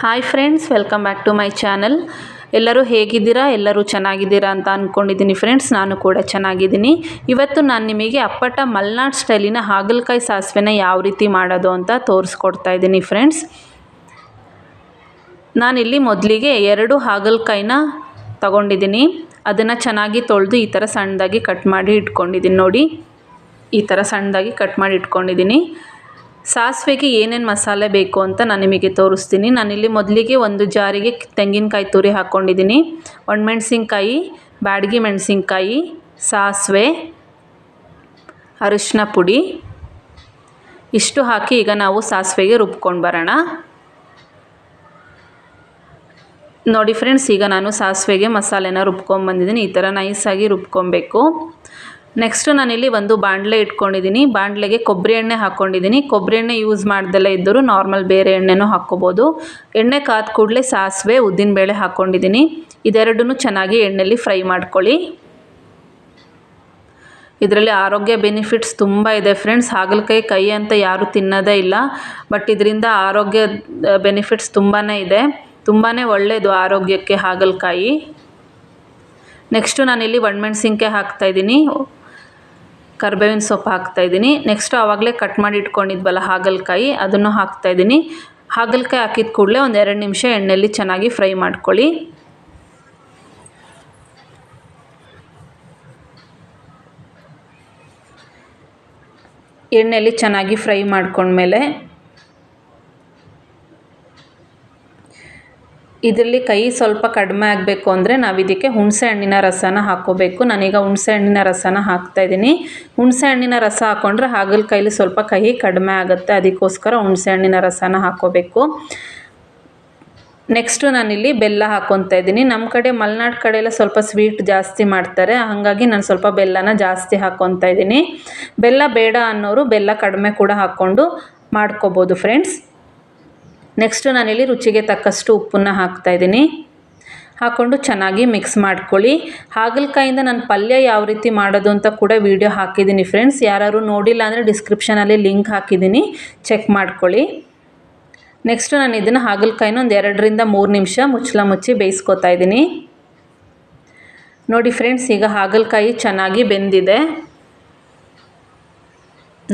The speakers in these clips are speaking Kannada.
Hi friends welcome back to my channel ಎಲ್ಲರೂ ಹೇಗಿದ್ದೀರಾ? ಎಲ್ಲರೂ ಚೆನ್ನಾಗಿದ್ದೀರಾ ಅಂತ ಅಂದ್ಕೊಂಡಿದ್ದೀನಿ ಫ್ರೆಂಡ್ಸ್ ನಾನು ಕೂಡ ಚೆನ್ನಾಗಿದ್ದೀನಿ. ಇವತ್ತು ನಾನು ನಿಮಗೆ ಅಪ್ಪಟ ಮಲ್ನಾಡ್ ಸ್ಟೈಲಿನ ಹಾಗಲಕಾಯಿ ಸಾಸಿವೆನ ಯಾವ ರೀತಿ ಮಾಡೋದು ಅಂತ ತೋರಿಸ್ಕೊಡ್ತಾ ಇದ್ದೀನಿ ಫ್ರೆಂಡ್ಸ್ ನಾನಿಲ್ಲಿ ಮೊದಲಿಗೆ ಎರಡು ಹಾಗಲಕಾಯಿನ ತಗೊಂಡಿದ್ದೀನಿ. ಅದನ್ನು ಚೆನ್ನಾಗಿ ತೊಳೆದು ಈ ಥರ ಸಣ್ಣದಾಗಿ ಕಟ್ ಮಾಡಿ ಇಟ್ಕೊಂಡಿದ್ದೀನಿ ನೋಡಿ. ಈ ಥರ ಸಣ್ಣದಾಗಿ ಕಟ್ ಮಾಡಿ ಇಟ್ಕೊಂಡಿದ್ದೀನಿ. ಸಾಸಿವೆಗೆ ಏನೇನು ಮಸಾಲೆ ಬೇಕು ಅಂತ ನಾನು ನಿಮಗೆ ತೋರಿಸ್ತೀನಿ. ನಾನಿಲ್ಲಿ ಮೊದಲಿಗೆ ಒಂದು ಜಾರಿಗೆ ತೆಂಗಿನಕಾಯಿ ತುರಿ ಹಾಕ್ಕೊಂಡಿದ್ದೀನಿ ಒಣಮೆಣ್ಸಿನ್ಕಾಯಿ, ಬ್ಯಾಡಗಿ ಮೆಣಸಿನ್ಕಾಯಿ, ಸಾಸಿವೆ, ಅರಿಶಿನ ಪುಡಿ. ಇಷ್ಟು ಹಾಕಿ ಈಗ ನಾವು ಸಾಸಿವೆಗೆ ರುಬ್ಕೊಂಡು ಬರೋಣ. ನೋಡಿ ಫ್ರೆಂಡ್ಸ್, ಈಗ ನಾನು ಸಾಸಿವೆಗೆ ಮಸಾಲೆನ ರುಬ್ಕೊಂಬಂದಿದ್ದೀನಿ ಈ ಥರ ನೈಸಾಗಿ ರುಬ್ಕೊಬೇಕು ನೆಕ್ಸ್ಟು ನಾನಿಲ್ಲಿ ಒಂದು ಬಾಣಲೆ ಇಟ್ಕೊಂಡಿದ್ದೀನಿ ಬಾಣಲೆಗೆ ಕೊಬ್ಬರಿ ಎಣ್ಣೆ ಹಾಕ್ಕೊಂಡಿದ್ದೀನಿ ಕೊಬ್ಬರಿ ಎಣ್ಣೆ ಯೂಸ್ ಮಾಡ್ದಲ್ಲೇ ಇದ್ದರೂ ನಾರ್ಮಲ್ ಬೇರೆ ಎಣ್ಣೆನೂ ಹಾಕ್ಕೋಬೋದು. ಎಣ್ಣೆ ಕಾದ ಕೂಡಲೇ ಸಾಸಿವೆ ಉದ್ದಿನಬೇಳೆ ಹಾಕ್ಕೊಂಡಿದ್ದೀನಿ ಇದೆರಡೂ ಚೆನ್ನಾಗಿ ಎಣ್ಣೆಯಲ್ಲಿ ಫ್ರೈ ಮಾಡ್ಕೊಳ್ಳಿ. ಇದರಲ್ಲಿ ಆರೋಗ್ಯ ಬೆನಿಫಿಟ್ಸ್ ತುಂಬ ಇದೆ ಫ್ರೆಂಡ್ಸ್ ಹಾಗಲಕಾಯಿ ಕೈ ಅಂತ ಯಾರೂ ತಿನ್ನೋದೇ ಇಲ್ಲ. ಬಟ್ ಇದರಿಂದ ಆರೋಗ್ಯ ಬೆನಿಫಿಟ್ಸ್ ತುಂಬಾ ಇದೆ. ತುಂಬಾ ಒಳ್ಳೆಯದು ಆರೋಗ್ಯಕ್ಕೆ ಹಾಗಲಕಾಯಿ. ನೆಕ್ಸ್ಟು ನಾನಿಲ್ಲಿ ಒಣಮೆಣ್ಸಿನ್ಕಾಯಿ ಹಾಕ್ತಾಯಿದ್ದೀನಿ ಕರ್ಬೇವಿನ ಸೊಪ್ಪು ಹಾಕ್ತಾಯಿದ್ದೀನಿ ನೆಕ್ಸ್ಟು ಆವಾಗಲೇ ಕಟ್ ಮಾಡಿ ಇಟ್ಕೊಂಡಿದ್ವಲ್ಲ ಹಾಗಲಕಾಯಿ, ಅದನ್ನು ಹಾಕ್ತಾಯಿದ್ದೀನಿ ಹಾಗಲಕಾಯಿ ಹಾಕಿದ ಕೂಡಲೇ ಒಂದು ಎರಡು ನಿಮಿಷ ಎಣ್ಣೆಯಲ್ಲಿ ಚೆನ್ನಾಗಿ ಫ್ರೈ ಮಾಡ್ಕೊಳ್ಳಿ. ಎಣ್ಣೆಯಲ್ಲಿ ಚೆನ್ನಾಗಿ ಫ್ರೈ ಮಾಡ್ಕೊಂಡ್ಮೇಲೆ ಇದರಲ್ಲಿ ಕೈ ಸ್ವಲ್ಪ ಕಡಿಮೆ ಆಗಬೇಕು ಅಂದರೆ ನಾವು ಇದಕ್ಕೆ ಹುಣಸೆ ಹಣ್ಣಿನ ರಸನ ಹಾಕ್ಕೋಬೇಕು. ನಾನೀಗ ಹುಣಸೆ ಹಣ್ಣಿನ ರಸನ ಹಾಕ್ತಾಯಿದ್ದೀನಿ ಹುಣಸೆ ಹಣ್ಣಿನ ರಸ ಹಾಕ್ಕೊಂಡ್ರೆ ಹಾಗಲಕಾಯಲ್ಲಿ ಸ್ವಲ್ಪ ಕಹಿ ಕಡಿಮೆ ಆಗುತ್ತೆ. ಅದಕ್ಕೋಸ್ಕರ ಹುಣಸೆ ಹಣ್ಣಿನ ರಸನ ಹಾಕ್ಕೋಬೇಕು. ನೆಕ್ಸ್ಟು ನಾನಿಲ್ಲಿ ಬೆಲ್ಲ ಹಾಕ್ಕೊತಾ ಇದ್ದೀನಿ. ನಮ್ಮ ಕಡೆ ಮಲೆನಾಡು ಕಡೆಯೆಲ್ಲ ಸ್ವಲ್ಪ ಸ್ವೀಟ್ ಜಾಸ್ತಿ ಮಾಡ್ತಾರೆ. ಹಾಗಾಗಿ ನಾನು ಸ್ವಲ್ಪ ಬೆಲ್ಲನ ಜಾಸ್ತಿ ಹಾಕ್ಕೊತಾ ಇದ್ದೀನಿ. ಬೆಲ್ಲ ಬೇಡ ಅನ್ನೋರು ಬೆಲ್ಲ ಕಡಿಮೆ ಕೂಡ ಹಾಕ್ಕೊಂಡು ಮಾಡ್ಕೋಬೋದು ಫ್ರೆಂಡ್ಸ್. ನೆಕ್ಸ್ಟು ನಾನಿಲ್ಲಿ ರುಚಿಗೆ ತಕ್ಕಷ್ಟು ಉಪ್ಪನ್ನು ಹಾಕ್ತಾಯಿದ್ದೀನಿ ಹಾಕ್ಕೊಂಡು ಚೆನ್ನಾಗಿ ಮಿಕ್ಸ್ ಮಾಡ್ಕೊಳ್ಳಿ. ಹಾಗಲಕಾಯಿಂದ ನಾನು ಪಲ್ಯ ಯಾವ ರೀತಿ ಮಾಡೋದು ಅಂತ ಕೂಡ ವೀಡಿಯೋ ಹಾಕಿದ್ದೀನಿ ಫ್ರೆಂಡ್ಸ್ ಯಾರು ನೋಡಿಲ್ಲ ಅಂದರೆ ಡಿಸ್ಕ್ರಿಪ್ಷನಲ್ಲಿ ಲಿಂಕ್ ಹಾಕಿದ್ದೀನಿ. ಚೆಕ್ ಮಾಡ್ಕೊಳ್ಳಿ. ನೆಕ್ಸ್ಟು ನಾನು ಇದನ್ನು ಹಾಗಲಕಾಯಿನ ಒಂದು ಎರಡರಿಂದ ಮೂರು ನಿಮಿಷ ಮುಚ್ಚಲ ಮುಚ್ಚಿ ಬೇಯಿಸ್ಕೊತಾ ಇದ್ದೀನಿ. ನೋಡಿ ಫ್ರೆಂಡ್ಸ್ ಈಗ ಹಾಗಲಕಾಯಿ ಚೆನ್ನಾಗಿ ಬೆಂದಿದೆ.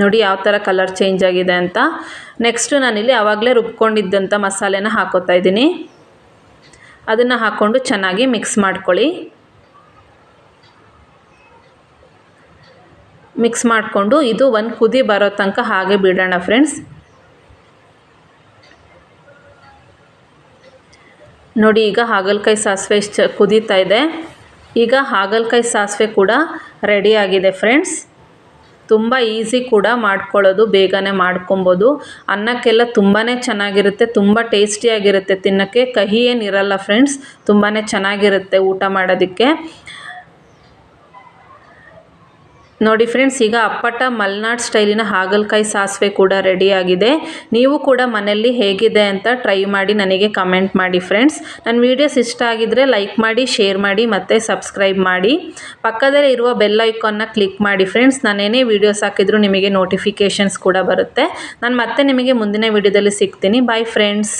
ನೋಡಿ ಯಾವ ಥರ ಕಲರ್ ಚೇಂಜ್ ಆಗಿದೆ ಅಂತ. ನೆಕ್ಸ್ಟು ನಾನಿಲ್ಲಿ ಆವಾಗಲೇ ರುಬ್ಕೊಂಡಿದ್ದಂಥ ಮಸಾಲೆನ ಹಾಕೋತಾ ಇದ್ದೀನಿ. ಅದನ್ನು ಹಾಕ್ಕೊಂಡು ಚೆನ್ನಾಗಿ ಮಿಕ್ಸ್ ಮಾಡ್ಕೊಳ್ಳಿ. ಮಿಕ್ಸ್ ಮಾಡಿಕೊಂಡು ಇದು ಒಂದು ಕುದಿ ಬರೋ ತನಕ ಹಾಗೆ ಬಿಡೋಣ ಫ್ರೆಂಡ್ಸ್ ನೋಡಿ ಈಗ ಹಾಗಲಕಾಯಿ ಸಾಸಿವೆ ಕುದೀತಾ ಇದೆ. ಈಗ ಹಾಗಲಕಾಯಿ ಸಾಸಿವೆ ಕೂಡ ರೆಡಿಯಾಗಿದೆ ಫ್ರೆಂಡ್ಸ್ ತುಂಬ ಈಸಿ ಕೂಡ ಮಾಡ್ಕೊಳ್ಳೋದು, ಬೇಗನೆ ಮಾಡ್ಕೊಬೋದು. ಅನ್ನಕ್ಕೆಲ್ಲ ತುಂಬಾ ಚೆನ್ನಾಗಿರುತ್ತೆ, ತುಂಬ ಟೇಸ್ಟಿಯಾಗಿರುತ್ತೆ ತಿನ್ನೋಕ್ಕೆ. ಕಹಿ ಏನಿರಲ್ಲ ಫ್ರೆಂಡ್ಸ್ ತುಂಬಾ ಚೆನ್ನಾಗಿರುತ್ತೆ ಊಟ ಮಾಡೋದಕ್ಕೆ. ನೋಡಿ ಫ್ರೆಂಡ್ಸ್, ಈಗ ಅಪ್ಪಟ ಮಲ್ನಾಡ್ ಸ್ಟೈಲಿನ ಹಾಗಲಕಾಯಿ ಸಾಸಿವೆ ಕೂಡ ರೆಡಿಯಾಗಿದೆ ನೀವು ಕೂಡ ಮನೆಯಲ್ಲಿ ಹೇಗಿದೆ ಅಂತ ಟ್ರೈ ಮಾಡಿ ನನಗೆ ಕಮೆಂಟ್ ಮಾಡಿ ಫ್ರೆಂಡ್ಸ್. ನನ್ನ ವೀಡಿಯೋಸ್ ಇಷ್ಟ ಆಗಿದ್ದರೆ ಲೈಕ್ ಮಾಡಿ ಶೇರ್ ಮಾಡಿ ಮತ್ತು ಸಬ್ಸ್ಕ್ರೈಬ್ ಮಾಡಿ. ಪಕ್ಕದಲ್ಲೇ ಇರುವ ಬೆಲ್ ಐಕಾನ್ನ ಕ್ಲಿಕ್ ಮಾಡಿ ಫ್ರೆಂಡ್ಸ್. ನಾನೇನೇ ವೀಡಿಯೋಸ್ ಹಾಕಿದರೂ ನಿಮಗೆ ನೋಟಿಫಿಕೇಷನ್ಸ್ ಕೂಡ ಬರುತ್ತೆ. ನಾನು ಮತ್ತೆ ನಿಮಗೆ ಮುಂದಿನ ವೀಡಿಯೋದಲ್ಲಿ ಸಿಗ್ತೀನಿ. Bye friends